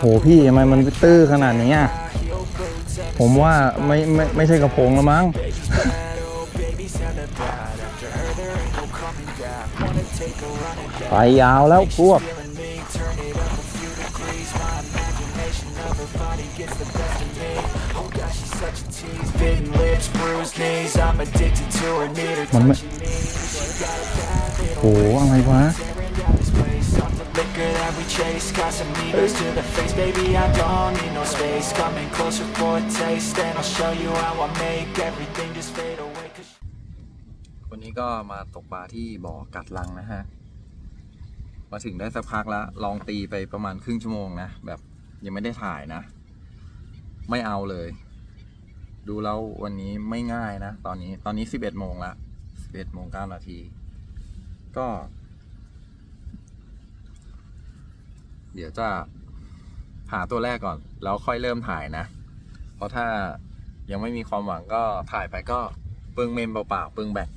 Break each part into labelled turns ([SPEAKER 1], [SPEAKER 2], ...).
[SPEAKER 1] โหพี่ทำไมมันตื้อขนาดนี้อะผมว่าไม่ไม่ไม่ใช่กระโปรงแล้วมั้ง ไปยาวแล้วพวก
[SPEAKER 2] Bitten lips, bruised knees. I'm addicted to her, need her
[SPEAKER 1] มันไม่โหอะไรวะ
[SPEAKER 2] liquor that we chase. Got some egos to the face, baby. I don't need no space. Coming closer for a taste, and I'll show you how I make everything just fade away.
[SPEAKER 1] วันนี้ก็มาตกปลาที่บ่อกัดลังนะฮะ มาถึงได้สักพักแล้ว ลองตีไปประมาณครึ่งชั่วโมงนะ แบบยังไม่ได้ถ่ายนะ ไม่เอาเลย ดูแล้ววันนี้ไม่ง่ายนะ ตอนนี้ ตอนนี้สิบเอ็ดโมงละสิบเอ็ดโมงเก้านาที ก็ เดี๋ยวจะหาตัวแรกก่อน แล้วค่อยเริ่มถ่ายนะ เพราะถ้ายังไม่มีความหวังก็ถ่ายไปก็เปลืองเมมเปล่าๆเปลืองแบต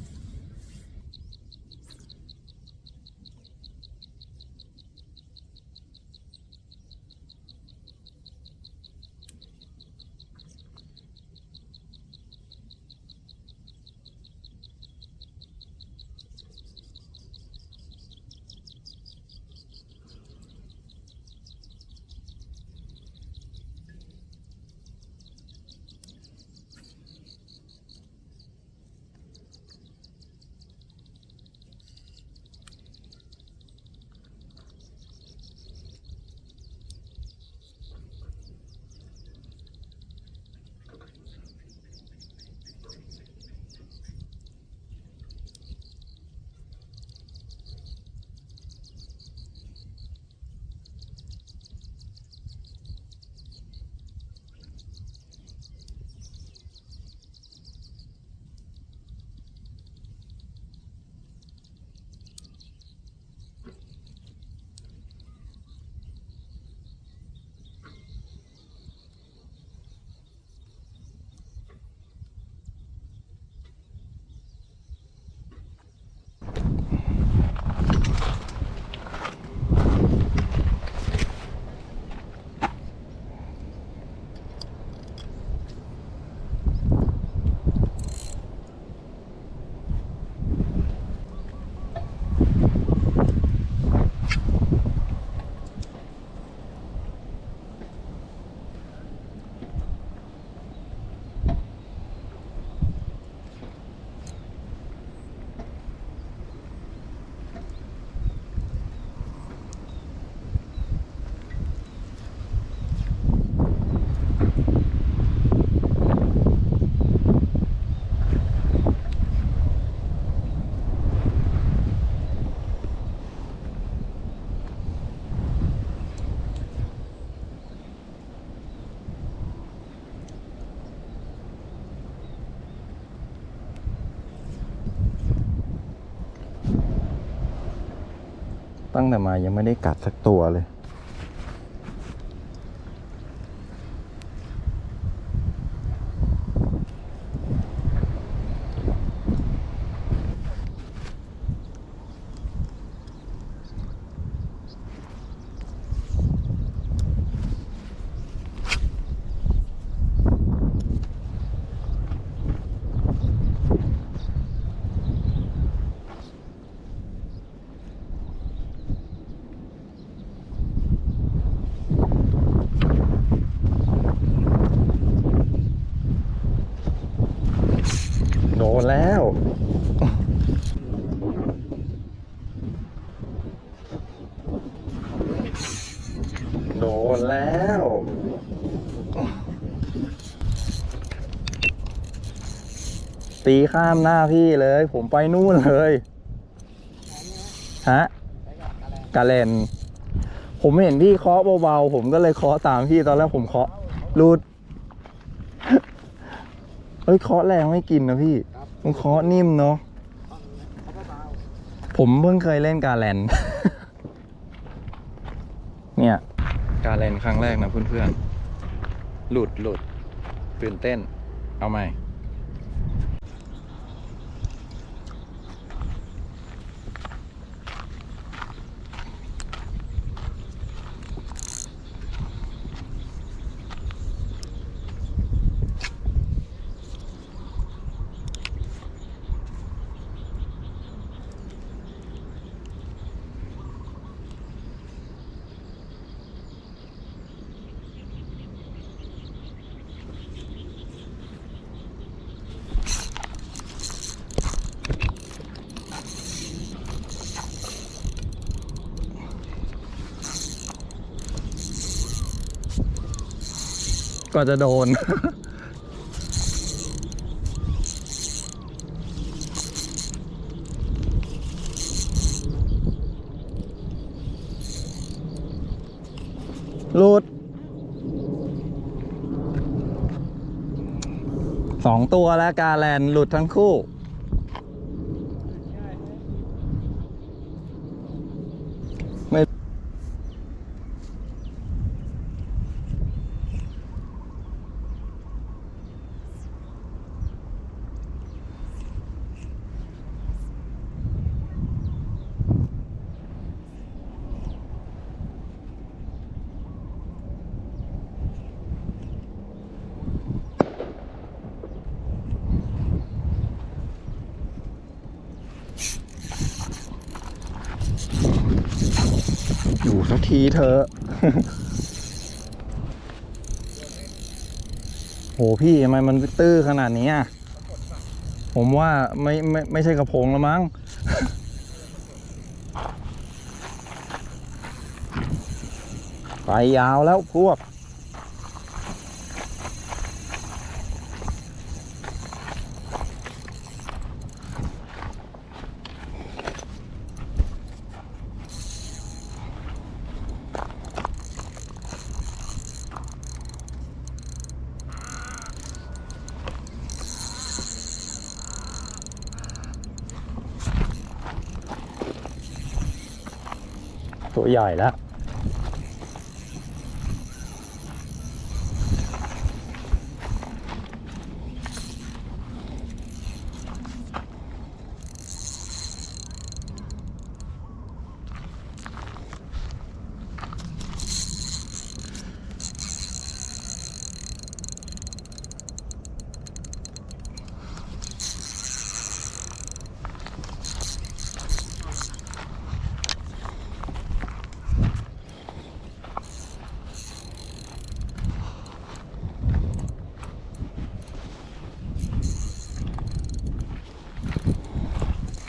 [SPEAKER 1] แต่มายังไม่ได้กัดสักตัวเลย โดนแล้ว โดนแล้ว ตีข้ามหน้าพี่เลย ผมไปนู่นเลย ฮะกาเลน ผมเห็นพี่เคาะเบาๆ ผมก็เลยเคาะตามพี่ตอนแรกผมเคาะรูด เฮ้ยเคาะแรงไม่กินนะพี่มันเคาะนิ่มเนาะผมเพิ่งเคยเล่นกาแลนเนี่ย กาแลนครั้งแรกนะเพื่อนๆหลุดหลุดตื่นเต้น เอาใหม่ ก็จะโดน หลุดสองตัวแล้วกาแลนหลุดทั้งคู่ ทีเถอะ โหพี่ทำไมมันตื้อขนาดนี้อะ ผมว่าไม่ไม่ไม่ใช่กระพงแล้วมั้ง ไปยาวแล้วพวก ใหญ่แล้ว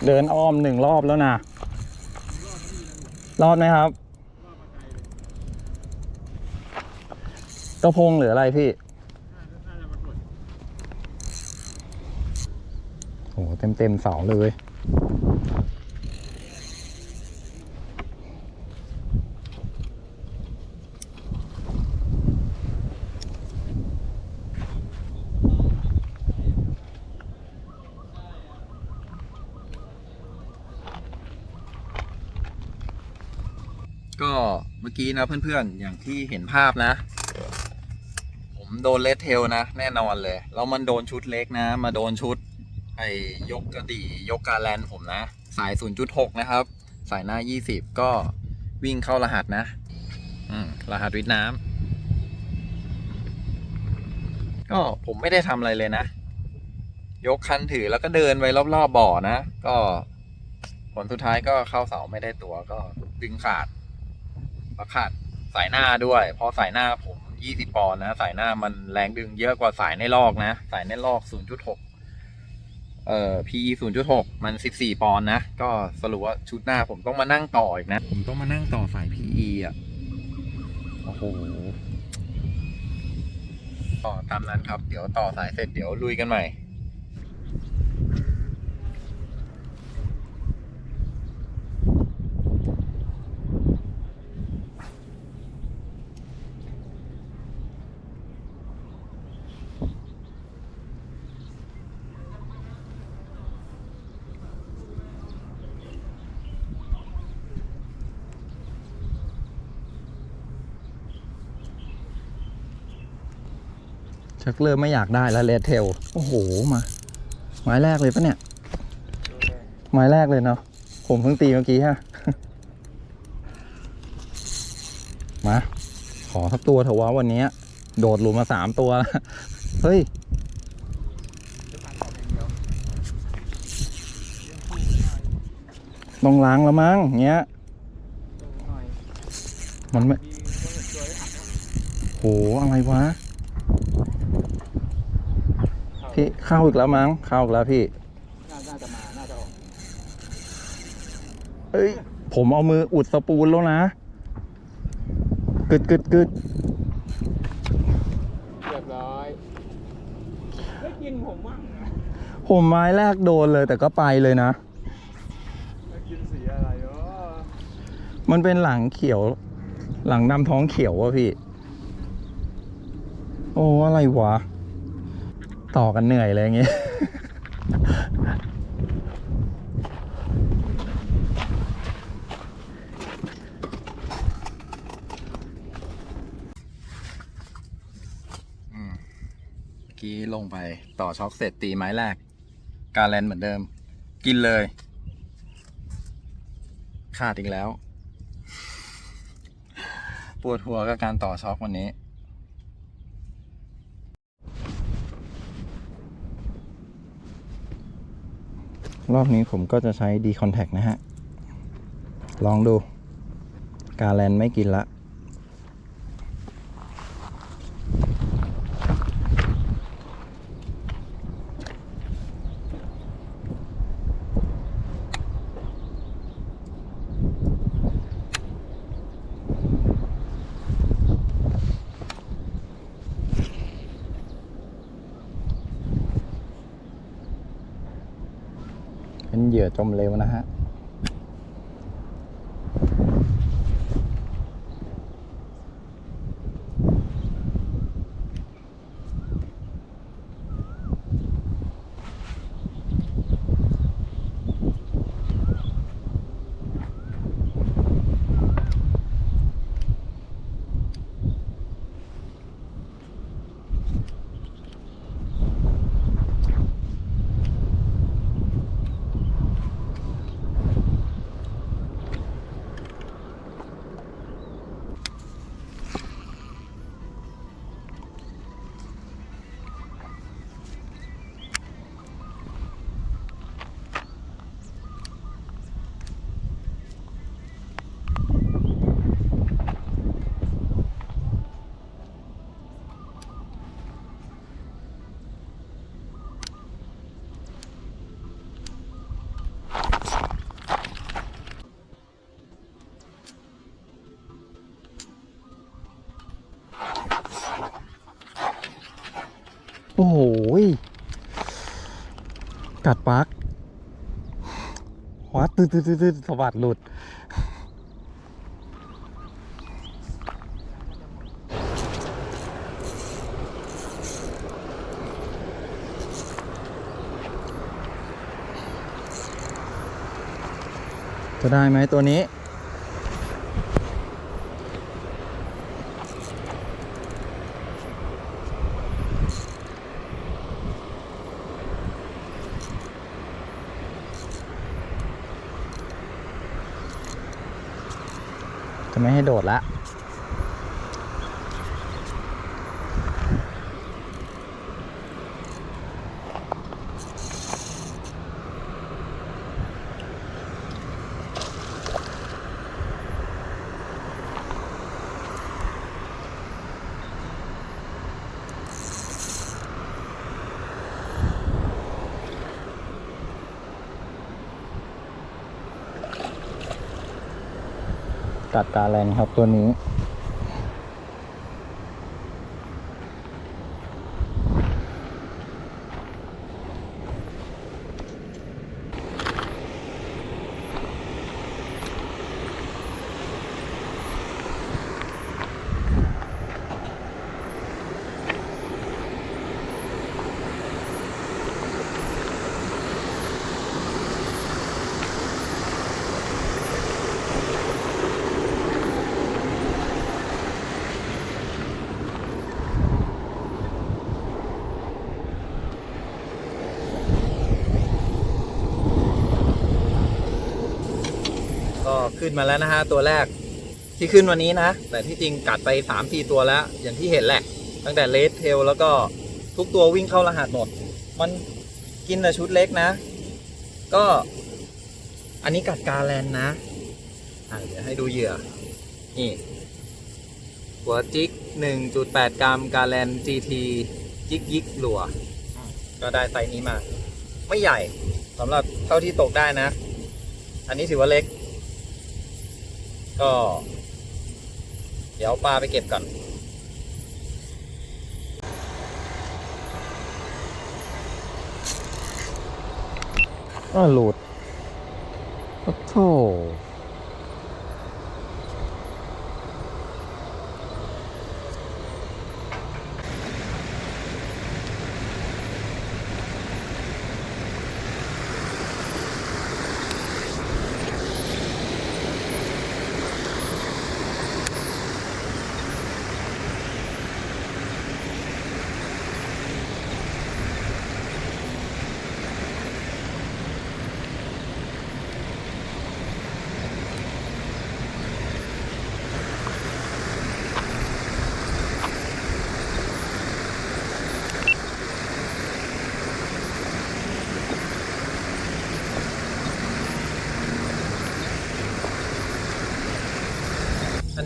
[SPEAKER 1] เดินอ้อมหนึ่งรอบแล้วนะ รอดไหมครับ กระพงหรืออะไรพี่โอ้เต็มเต็มๆเสาเลย ก็เมื่อกี้นะเพื่อนๆ อย่างที่เห็นภาพนะ ผมโดนเลดเทลนะ แน่นอนเลยแล้วมันโดนชุดเล็กนะ มาโดนชุด ไอ้ยกกระดี่ยกการแลนผมนะ สาย 0.6 นะครับ สายหน้า 20 ก็วิ่งเข้ารหัสนะอืมรหัสวิทน้ำก็ผมไม่ได้ทำอะไรเลยนะ ยกคันถือแล้วก็เดินไปรอบๆบบ่อนะ ก็ผลสุดท้ายก็เข้าเสาไม่ได้ตัวก็ดึงขาด ประคัดสายหน้าด้วย เพราะสายหน้าผม 20 ปอนด์นะ สายหน้ามันแรงดึงเยอะกว่าสายในลอกนะ สายในลอก 0.6 เอ่อ PE 0.6 มัน 14 ปอนด์นะ ก็สรุปว่าชุดหน้าผมต้องมานั่งต่ออีกนะ ผมต้องมานั่งต่อสาย PE อะ โอ้โหต่อตามนั้นครับ เดี๋ยวต่อสายเสร็จเดี๋ยวลุยกันใหม่ ชักเริ่มไม่อยากได้แล้วเลดเทลโอ้โหมาไม้แรกเลยปะเนี่ย ไม้แรกเลยเนาะผมเพิ่งตีเมื่อกี้ฮะมาขอสักตัวเถอะวะวันนี้ โดดหลุมมาสามตัวแล้วเฮ้ยต้องล้างแล้วมั้งเงี้ย มันไม่โหอะไรวะ พี่เข้าอีกแล้วมั้งเข้าอีกแล้วพี่
[SPEAKER 3] น่าจะมาน่าจะออก
[SPEAKER 1] เอ้ยผมเอามืออุดสปูนแล้วนะกึดกึดกึด
[SPEAKER 3] เรียบร้อยไม่กินผมมั่งนะ
[SPEAKER 1] ผมไม้แรกโดนเลยแต่ก็ไปเลยนะ
[SPEAKER 3] ไม่กินสีอะไรเออ
[SPEAKER 1] มันเป็นหลังเขียว หลังดำท้องเขียวอะพี่ โอ้อะไรวะ ต่อกันเหนื่อยเลยอย่างงี้ อืมเมื่อกี้ลงไปต่อช็อคเสร็จตีไม้แรก การแลนเหมือนเดิม กินเลย ขาดอีกแล้ว ปวดหัวกับการต่อช็อควันนี้ รอบนี้ผมก็จะใช้ดีคอนแทคนะฮะ ลองดู การแลนไม่กินละ เหยื่อจมเร็วนะฮะ โอ้โหยกัดปลักวัด ตืดตืดตืดสวัสดหลุด จะได้ไหมตัวนี้ จะไม่ให้ โดดละ กัดกาแรงครับตัวนี้ ขึ้นมาแล้วนะฮะตัวแรกที่ขึ้นวันนี้นะ แต่ที่จริงกัดไปสามสี่ตัวแล้ว อย่างที่เห็นแหละ ตั้งแต่เลสเทลแล้วก็ทุกตัววิ่งเข้ารหัสหมด มันกินแต่ชุดเล็กนะ ก็อันนี้กัดกาแลนนะอะเดี๋ยวให้ดูเหยื่อ นี่ หัวจิก 1.8 กรัมกาแลน GT จิกยิกหลัว ก็ได้ไซส์นี้มา ไม่ใหญ่สำหรับเท่าที่ตกได้นะ อันนี้ถือว่าเล็ก ก็ เดี๋ยวปลาไปเก็บก่อนอ่าหลุดโอ้โห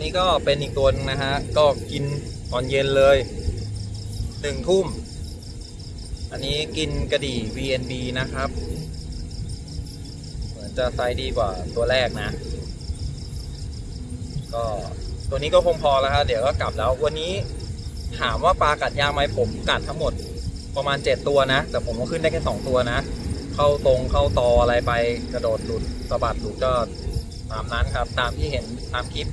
[SPEAKER 1] นี้ก็เป็นอีกตัวนึงนะฮะ ก็กินตอนเย็นเลยหนึ่งทุ่ม อันนี้กินกระดี่ VNB นะครับ เหมือนจะไซส์ดีกว่าตัวแรกนะ ก็ตัวนี้ก็คงพอแล้วครับเดี๋ยวก็กลับแล้ว วันนี้ถามว่าปลากัดยางไหมผมกัดทั้งหมดประมาณ 7 ตัวนะ แต่ผมก็ขึ้นได้แค่ 2 ตัวนะ เข้าตรงเข้าตออะไรไปกระโดดหลุดสะบัดหลุดก็ตามนั้นครับ ตามที่เห็นตามคลิป